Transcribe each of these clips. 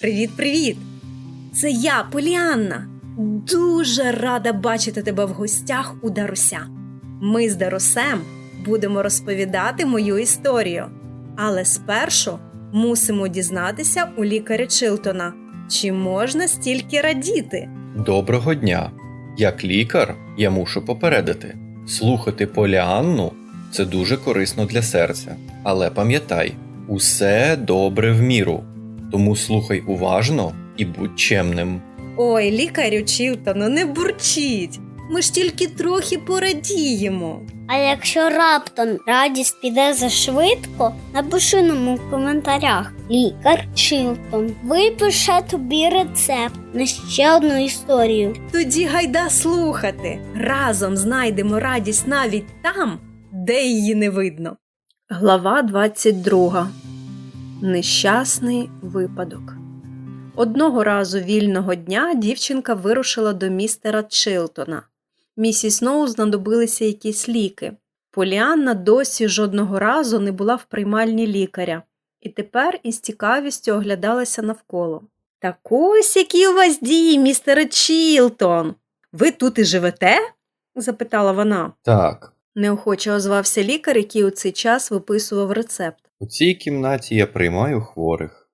Привіт-привіт! Це я, Поліанна. Дуже рада бачити тебе в гостях у Даруся. Ми з Дарусем будемо розповідати мою історію. Але спершу мусимо дізнатися у лікаря Чилтона, чи можна стільки радіти. Доброго дня! Як лікар, я мушу попередити: слухати Поліанну це дуже корисно для серця. Але пам'ятай, усе добре в міру. Тому слухай уважно і будь чемним. Ой, лікарю Чилтону, не бурчіть. Ми ж тільки трохи порадіємо. А якщо раптом радість піде зашвидко, напиши нам у коментарях лікар Чилтон випише тобі рецепт на ще одну історію. Тоді гайда слухати. Разом знайдемо радість навіть там, де її не видно. Глава 22. Нещасний випадок. Одного разу вільного дня дівчинка вирушила до містера Чилтона. Місіс Сноу знадобилися якісь ліки. Поліанна досі жодного разу не була в приймальні лікаря, і тепер із цікавістю оглядалася навколо. Так ось які у вас дії, містере Чілтон. Ви тут і живете? запитала вона. Так, Неохоче озвався лікар, який у цей час виписував рецепт. У цій кімнаті я приймаю хворих.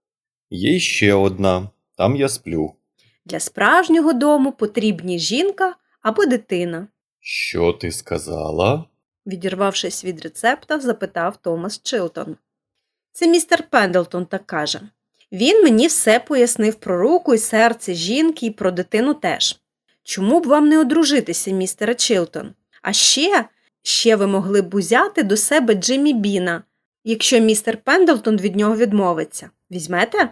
Є ще одна, там я сплю. Для справжнього дому потрібні жінка або дитина. Що ти сказала? Відірвавшись від рецепта, запитав Томас Чилтон. Це містер Пендлтон так каже. Він мені все пояснив про руку і серце жінки і про дитину теж. Чому б вам не одружитися, містере Чилтон? А ще, ще ви могли б узяти до себе Джиммі Біна, якщо містер Пендлтон від нього відмовиться. Візьмете?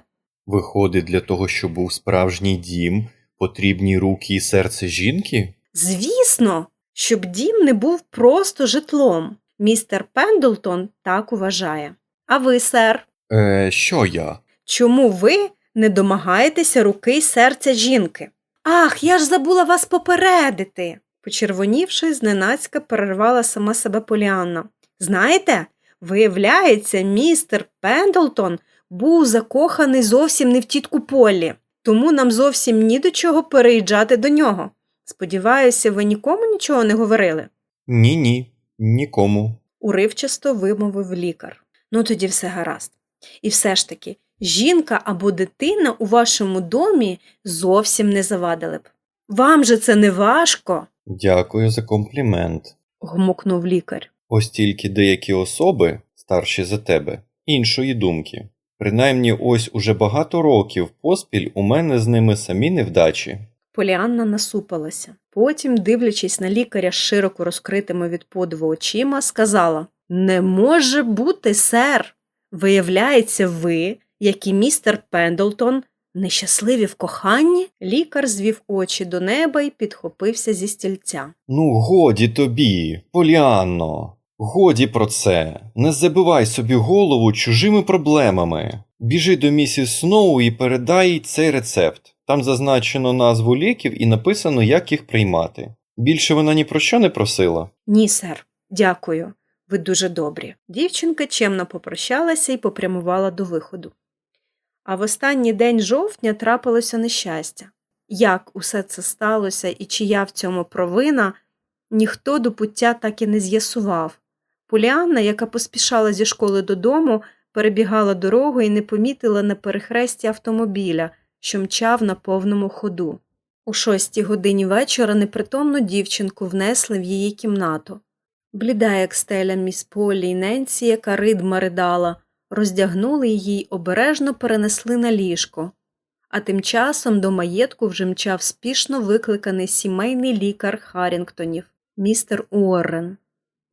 Виходить, для того, щоб був справжній дім, потрібні руки і серце жінки? Звісно, щоб дім не був просто житлом. Містер Пендлтон так вважає. А ви, сер, Е, що я? чому ви не домагаєтеся руки й серця жінки? Ах, я ж забула вас попередити. Почервонівши, зненацька перервала сама себе Поліанна. Знаєте, виявляється, містер Пендлтон був закоханий зовсім не в тітку Полі, тому нам зовсім ні до чого переїжджати до нього. Сподіваюся, ви нікому нічого не говорили? Ні, ні, нікому. уривчасто вимовив лікар. Ну тоді все гаразд. І все ж таки, жінка або дитина у вашому домі зовсім не завадили б. Вам же це не важко, Дякую за комплімент. гмукнув лікар. Ось тільки деякі особи, старші за тебе, іншої думки. Принаймні, ось уже багато років поспіль у мене з ними самі невдачі. Поліанна насупилася. Потім, дивлячись на лікаря з широко розкритими від подиву очима, сказала Не може бути, сер. Виявляється, ви, як і містер Пендлтон, нещасливі в коханні? Лікар звів очі до неба і підхопився зі стільця. Ну, годі тобі, Поліанно, годі про це. Не забивай собі голову чужими проблемами. Біжи до місіс Сноу і передай їй цей рецепт. Там зазначено назву ліків і написано, як їх приймати. Більше вона ні про що не просила. Ні, сер, дякую. Ви дуже добрі. Дівчинка чемно попрощалася і попрямувала до виходу. А в останній день жовтня трапилося нещастя. Як усе це сталося і чия в цьому провина, ніхто до пуття так і не з'ясував. Поліанна, яка поспішала зі школи додому, перебігала дорогу і не помітила на перехресті автомобіля, що мчав на повному ходу. У шостій годині вечора непритомну дівчинку внесли в її кімнату. Бліда, як стеля міс Полі й Ненсі, яка ридма ридала, роздягнули її й обережно перенесли на ліжко. А тим часом до маєтку вже мчав спішно викликаний сімейний лікар Харінгтонів, містер Уоррен.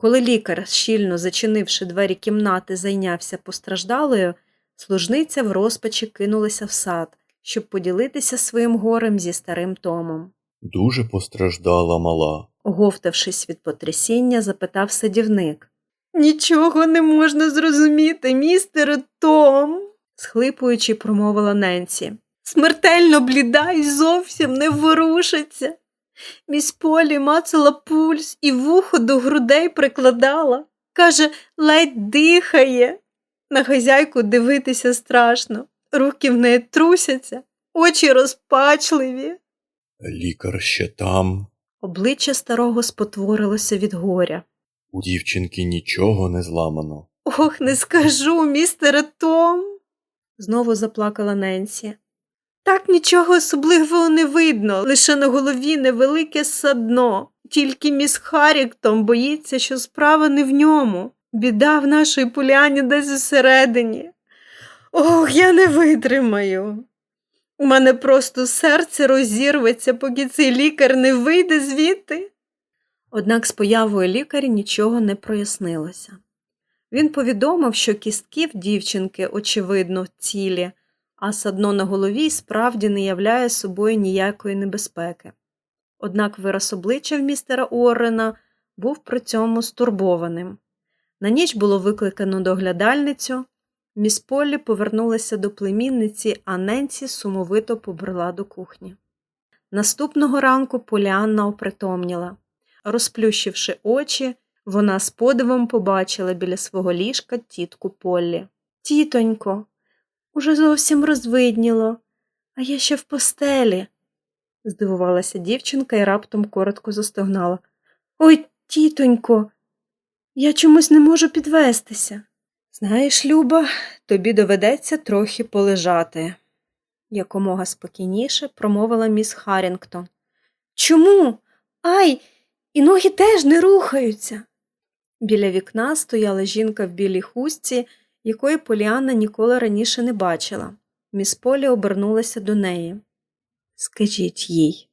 Коли лікар, щільно зачинивши двері кімнати, зайнявся постраждалою, служниця в розпачі кинулася в сад, щоб поділитися своїм горем зі старим Томом. Дуже постраждала мала. Оговтавшись від потрясіння, запитав садівник. Нічого не можна зрозуміти, містере Том, схлипуючи, промовила Ненсі. Смертельно бліда і зовсім не ворушиться. Міс Полі мацала пульс і вухо до грудей прикладала. Каже, ледь дихає. На хазяйку дивитися страшно. руки в неї трусяться, очі розпачливі. Лікар ще там. Обличчя старого спотворилося від горя. У дівчинки нічого не зламано. Ох, не скажу, містере Том. Знову заплакала Ненсі. Так нічого особливого не видно, лише на голові невелике садно. Тільки міс Харріктон боїться, що справа не в ньому. Біда в нашій поляні десь усередині. Ох, я не витримаю. У мене просто серце розірветься, поки цей лікар не вийде звідти. Однак з появою лікаря нічого не прояснилося. Він повідомив, що кістки в дівчинки, очевидно, цілі, а садно на голові справді не являє собою ніякої небезпеки. Однак вираз обличчя в містера Уоррена був при цьому стурбованим. На ніч було викликано доглядальницю. Міс Поллі повернулася до племінниці, а Ненсі сумовито побрела до кухні. Наступного ранку Поліанна опритомніла. Розплющивши очі, вона з подивом побачила біля свого ліжка тітку Поллі. Тітонько, уже зовсім розвидніло, а я ще в постелі, здивувалася дівчинка і раптом коротко застогнала. Ой, тітонько, я чомусь не можу підвестися. Знаєш, Люба, тобі доведеться трохи полежати, якомога спокійніше промовила міс Харрінгтон. Чому? Ай, і ноги теж не рухаються. Біля вікна стояла жінка в білій хустці, якої Поліанна ніколи раніше не бачила. Міс Полі обернулася до неї. Скажіть їй,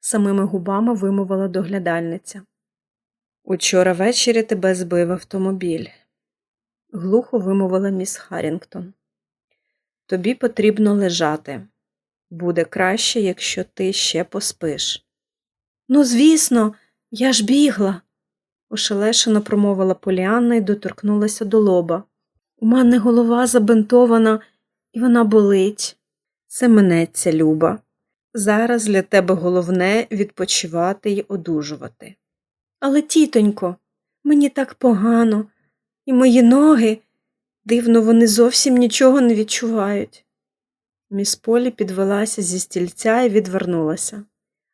самими губами вимовила доглядальниця. Учора ввечері тебе збив автомобіль, глухо вимовила міс Харрінгтон. Тобі потрібно лежати. Буде краще, якщо ти ще поспиш. Ну, звісно, я ж бігла, ошелешено промовила Поліанна і доторкнулася до лоба. У мене голова забинтована, і вона болить. Це минеться, Люба. Зараз для тебе головне відпочивати й одужувати. Але, тітонько, мені так погано, і мої ноги, дивно, вони зовсім нічого не відчувають. Міс Полі підвелася зі стільця і відвернулася.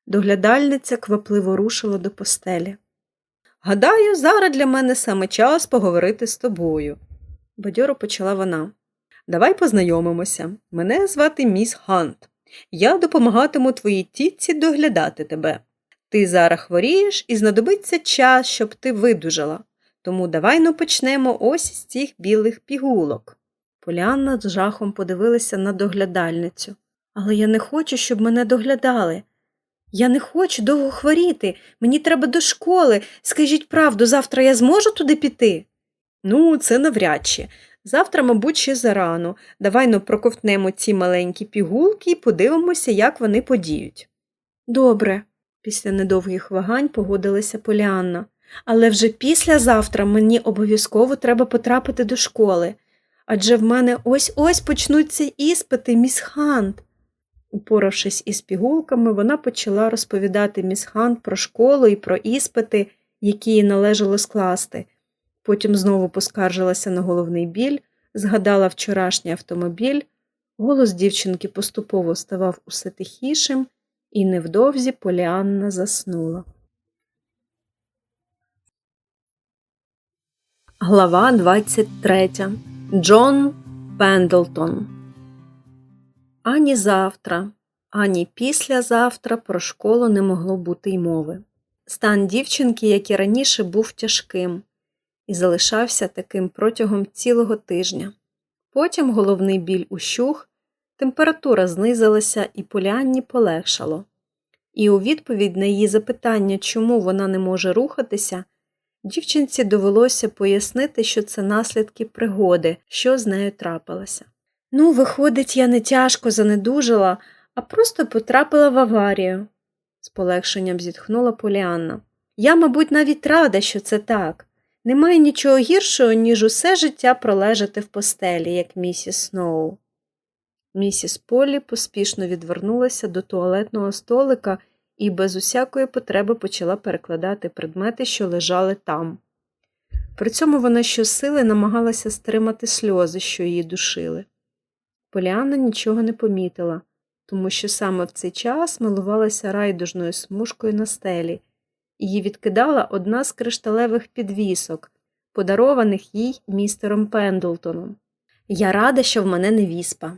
Доглядальниця квапливо рушила до постелі. Гадаю, зараз для мене саме час поговорити з тобою, бадьоро почала вона. Давай познайомимося. Мене звати міс Хант. Я допомагатиму твоїй тітці доглядати тебе. Ти зараз хворієш і знадобиться час, щоб ти видужала. Тому давай ну почнемо ось з цих білих пігулок. Поліанна з жахом подивилася на доглядальницю. Але я не хочу, щоб мене доглядали. Я не хочу довго хворіти. Мені треба до школи. Скажіть правду, завтра я зможу туди піти? Ну, це навряд чи. Завтра, мабуть, ще зарано. Давай ну проковтнемо ці маленькі пігулки і подивимося, як вони подіють. Добре, після недовгих вагань погодилася Поліанна. Але вже післязавтра мені обов'язково треба потрапити до школи. Адже в мене ось ось почнуться іспити, міс Хант. Упоравшись із пігулками, вона почала розповідати міс Хант про школу і про іспити, які їй належало скласти. Потім знову поскаржилася на головний біль, згадала вчорашній автомобіль. Голос дівчинки поступово ставав усе тихішим, і невдовзі Поліанна заснула. Глава 23. Джон Пендлтон. Ані завтра, ані післязавтра про школу не могло бути й мови. Стан дівчинки, як і раніше, був тяжким і залишався таким протягом цілого тижня. Потім головний біль ущух, температура знизилася і полянні полегшало. І у відповідь на її запитання, чому вона не може рухатися, дівчинці довелося пояснити, що це наслідки пригоди, що з нею трапилося. Ну, виходить, я не тяжко занедужила, а просто потрапила в аварію, з полегшенням зітхнула Поліанна. Я, мабуть, навіть рада, що це так. Немає нічого гіршого, ніж усе життя пролежати в постелі, як місіс Сноу. Місіс Полі поспішно відвернулася до туалетного столика і без усякої потреби почала перекладати предмети, що лежали там. При цьому вона щосили намагалася стримати сльози, що її душили. Поліанна нічого не помітила, тому що саме в цей час милувалася райдужною смужкою на стелі. Її відкидала одна з кришталевих підвісок, подарованих їй містером Пендлтоном. Я рада, що в мене не віспа,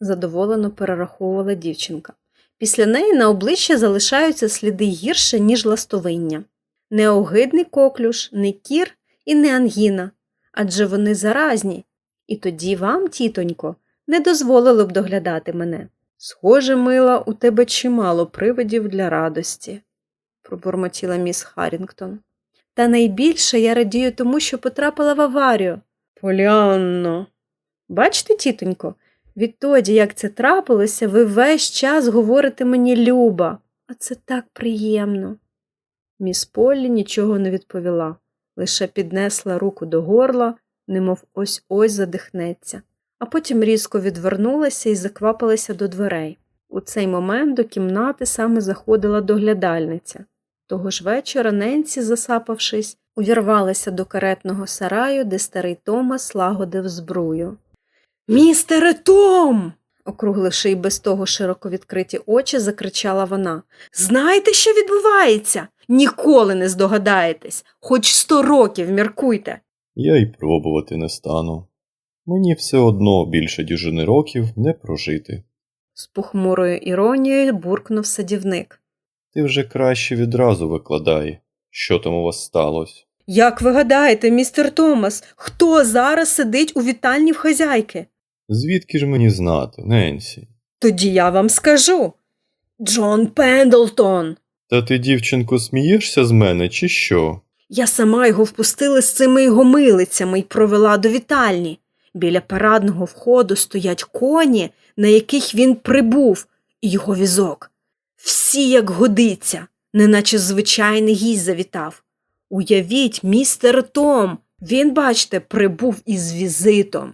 задоволено перераховувала дівчинка. Після неї на обличчі залишаються сліди гірше, ніж ластовиння. Не огидний коклюш, не кір і не ангіна, адже вони заразні, і тоді вам, тітонько, не дозволили б доглядати мене. Схоже, мила, у тебе чимало привидів для радості, пробурмотіла міс Харрінгтон. Та найбільше я радію тому, що потрапила в аварію. Поліанно. Бачите, тітонько, відтоді, як це трапилося, ви весь час говорите мені Люба, а це так приємно. Міс Поллі нічого не відповіла, лише піднесла руку до горла, немов ось ось задихнеться, а потім різко відвернулася і заквапилася до дверей. У цей момент до кімнати саме заходила доглядальниця. Того ж вечора Ненсі, засапавшись, увірвалася до каретного сараю, де старий Томас лагодив збрую. Містере Том. округливши й без того широко відкриті очі, закричала вона. Знаєте, що відбувається? Ніколи не здогадаєтесь, хоч сто років міркуйте. Я й пробувати не стану. Мені все одно більше дюжини років не прожити. З похмурою іронією буркнув садівник. Ти вже краще відразу викладай, що там у вас сталося. Як ви гадаєте, містер Томас, хто зараз сидить у вітальні в хазяйки? Звідки ж мені знати, Ненсі? Тоді я вам скажу. Джон Пендлтон. Та ти, дівчинко, смієшся з мене, чи що? Я сама його впустила з цими його милицями і провела до вітальні. Біля парадного входу стоять коні, на яких він прибув, і його візок. Всі як годиться, неначе звичайний гість завітав. Уявіть, містер Том, він, бачте, прибув із візитом.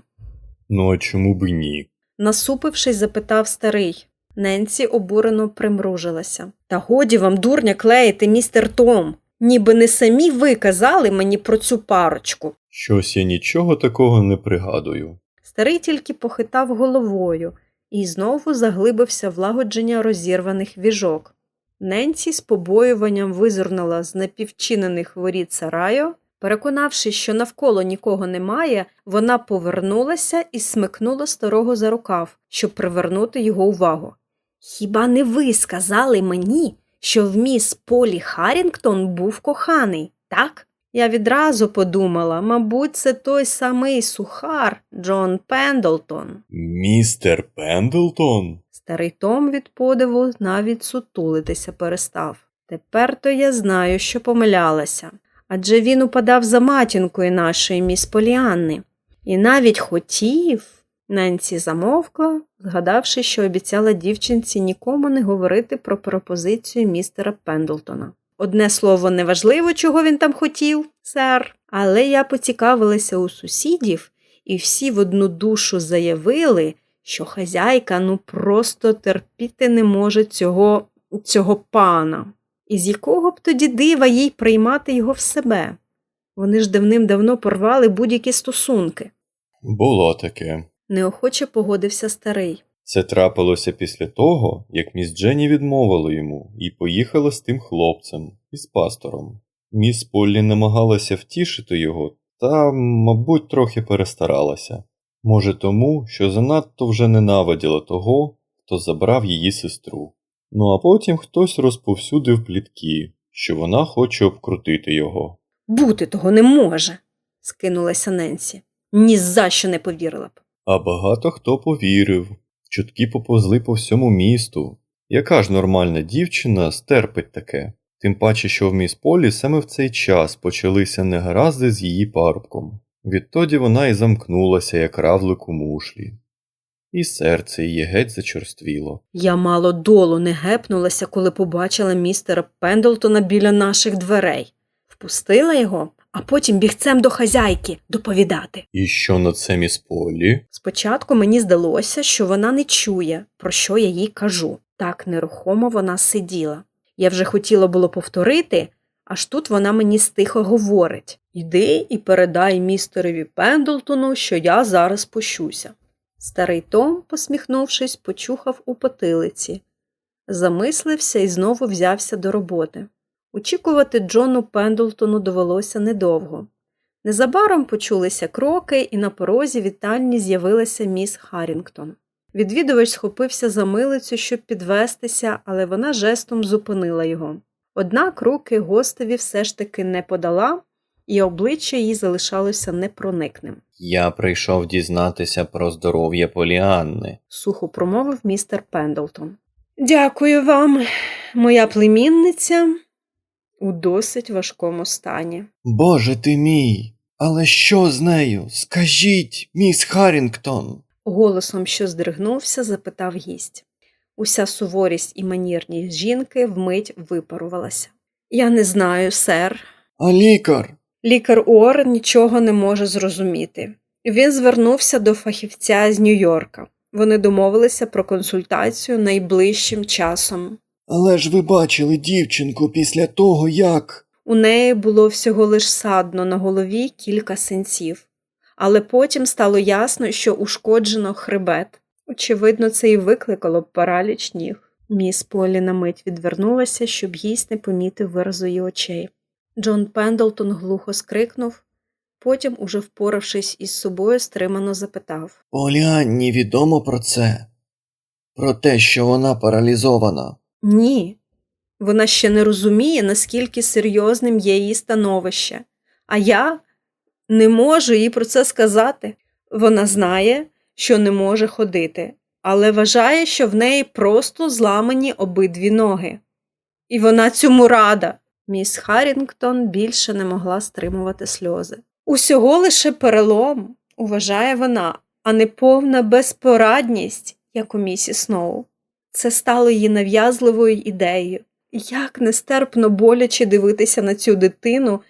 Ну а чому б і ні? Насупившись, запитав старий. Ненсі обурено примружилася. Та годі вам, дурня, клеїти, містер Том. Ніби не самі ви казали мені про цю парочку. Щось я нічого такого не пригадую. Старий тільки похитав головою і знову заглибився в лагодження розірваних віжок. Ненсі з побоюванням визирнула з напівчинених воріт сараю. Переконавшись, що навколо нікого немає, вона повернулася і смикнула старого за рукав, щоб привернути його увагу. Хіба не ви сказали мені, що в міс Полі Харрінгтон був коханий, так? Я відразу подумала, мабуть, це той самий сухар Джон Пендлтон. Містер Пендлтон? Старий Том від подиву навіть сутулитися перестав. Тепер то я знаю, що помилялася. Адже він упадав за матінкою нашої міс Поліанни. І навіть хотів. Ненсі замовкла, згадавши, що обіцяла дівчинці нікому не говорити про пропозицію містера Пендлтона. Одне слово, неважливо, чого він там хотів, сер, але я поцікавилася у сусідів, і всі в одну душу заявили, що хазяйка ну просто терпіти не може цього, цього пана. І з якого б тоді дива їй приймати його в себе? Вони ж давним-давно порвали будь-які стосунки. Було таке. Неохоче погодився старий. Це трапилося після того, як міс Дженні відмовила йому і поїхала з тим хлопцем із пастором. Міс Поллі намагалася втішити його, та, мабуть, трохи перестаралася. Може, тому, що занадто вже ненавиділа того, хто забрав її сестру. Ну а потім хтось розповсюдив плітки, що вона хоче обкрутити його. Бути того не може, скинулася Ненсі. Ні за що не повірила б. А багато хто повірив. Чутки поповзли по всьому місту. Яка ж нормальна дівчина стерпить таке? Тим паче, що в міс Полі саме в цей час почалися негаразди з її парубком. Відтоді вона і замкнулася, як равлик у мушлі. І серце її геть зачорствіло. Я мало долу не гепнулася, коли побачила містера Пендлтона біля наших дверей. Впустила його, а потім бігцем до хазяйки доповідати. І що на це міс Полі? Спочатку мені здалося, що вона не чує, про що я їй кажу. Так нерухомо вона сиділа. Я вже хотіла було повторити, аж тут вона мені стихо говорить Іди і передай містерові Пендлтону, що я зараз пущуся. Старий Том, посміхнувшись, почухав у потилиці, замислився і знову взявся до роботи. Очікувати Джону Пендлтону довелося недовго. Незабаром почулися кроки, і на порозі вітальні з'явилася міс Харрінгтон. Відвідувач схопився за милицю, щоб підвестися, але вона жестом зупинила його. Однак руки гостеві все ж таки не подала, і обличчя її залишалося непроникним. Я прийшов дізнатися про здоров'я Поліанни. сухо промовив містер Пендлтон. Дякую вам, моя племінниця у досить важкому стані. Боже ти мій! Але що з нею? Скажіть, міс Харрінгтон. Голосом, що здригнувся, запитав гість. Уся суворість і манірність жінки вмить випарувалася. Я не знаю, сер. А лікар? Лікар Уор нічого не може зрозуміти. Він звернувся до фахівця з Нью-Йорка. Вони домовилися про консультацію найближчим часом. Але ж ви бачили дівчинку після того, як. У неї було всього лиш садно на голові кілька синців, але потім стало ясно, що ушкоджено хребет. Очевидно, це і викликало б параліч ніг. Міс Полі на мить відвернулася, щоб гість не помітив виразу її очей. Джон Пендлтон глухо скрикнув, потім, уже впоравшись із собою, стримано запитав Поліанні відомо про це. Про те, що вона паралізована. Ні. Вона ще не розуміє, наскільки серйозним є її становище. А я не можу їй про це сказати. Вона знає, що не може ходити, але вважає, що в неї просто зламані обидві ноги. І вона цьому рада. Міс Харрінгтон більше не могла стримувати сльози. Усього лише перелом, вважає вона, а не повна безпорадність, як у місіс Сноу. Це стало її нав'язливою ідеєю. Як нестерпно боляче дивитися на цю дитину.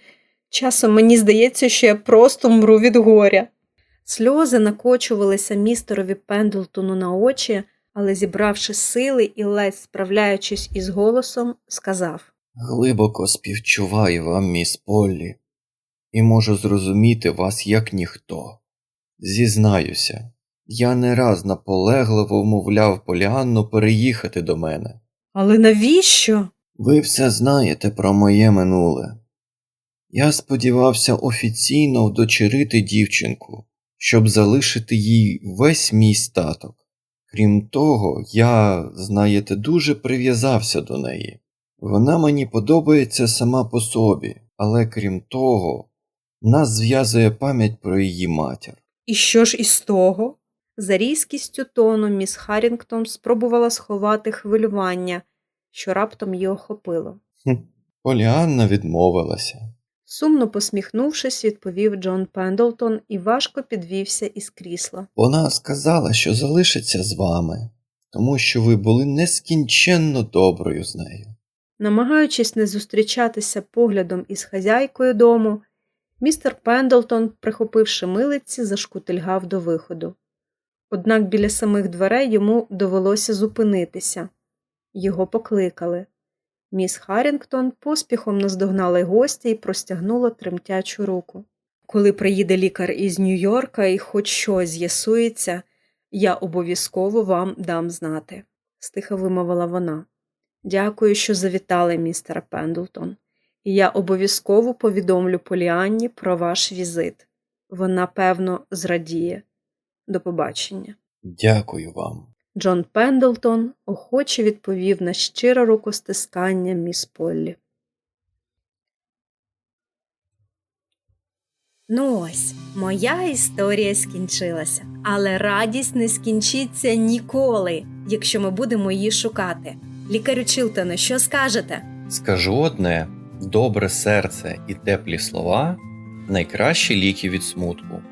Часом мені здається, що я просто мру від горя. Сльози накочувалися містерові Пендлтону на очі, але, зібравши сили і ледь справляючись із голосом, сказав Глибоко співчуваю вам, міс Поллі, і можу зрозуміти вас як ніхто. Зізнаюся, я не раз наполегливо вмовляв Поліанну переїхати до мене. Але навіщо? Ви все знаєте про моє минуле. Я сподівався офіційно вдочерити дівчинку, щоб залишити їй весь мій статок. Крім того, я, знаєте, дуже прив'язався до неї. Вона мені подобається сама по собі, але крім того, нас зв'язує пам'ять про її матір. І що ж із того? За різкістю тону міс Харрінгтон спробувала сховати хвилювання, що раптом її охопило. Хм, Поліанна відмовилася. Сумно посміхнувшись, відповів Джон Пендлтон і важко підвівся із крісла. Вона сказала, що залишиться з вами, тому що ви були нескінченно доброю з нею. Намагаючись не зустрічатися поглядом із хазяйкою дому, містер Пендлтон, прихопивши милиці, зашкутильгав до виходу. Однак біля самих дверей йому довелося зупинитися. Його покликали. Міс Харрінгтон поспіхом наздогнала гостя і простягнула тремтячу руку. Коли приїде лікар із Нью-Йорка і хоч щось з'ясується, я обов'язково вам дам знати, стиха вимовила вона. Дякую, що завітали, містер Пендлтон, і я обов'язково повідомлю Поліанні про ваш візит. Вона, певно, зрадіє. До побачення. Дякую вам. Джон Пендлтон охоче відповів на щире рукостискання міс Поллі. Ну ось, моя історія скінчилася, але радість не скінчиться ніколи, якщо ми будемо її шукати. Лікарю Чилтоне, що скажете? Скажу одне: добре серце і теплі слова найкращі ліки від смутку.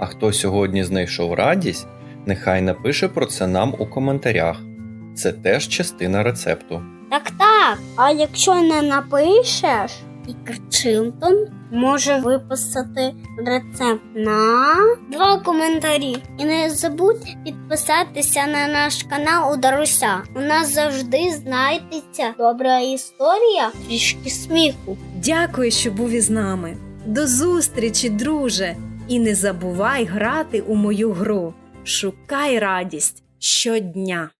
А хто сьогодні знайшов радість, нехай напише про це нам у коментарях. Це теж частина рецепту. Так так. А якщо не напишеш, лікар Чилтон може виписати рецепт на два коментарі. І не забудь підписатися на наш канал у Даруся. У нас завжди знайдеться добра історія, трішки сміху. Дякую, що був із нами. До зустрічі, друже! І не забувай грати у мою гру. Шукай радість щодня.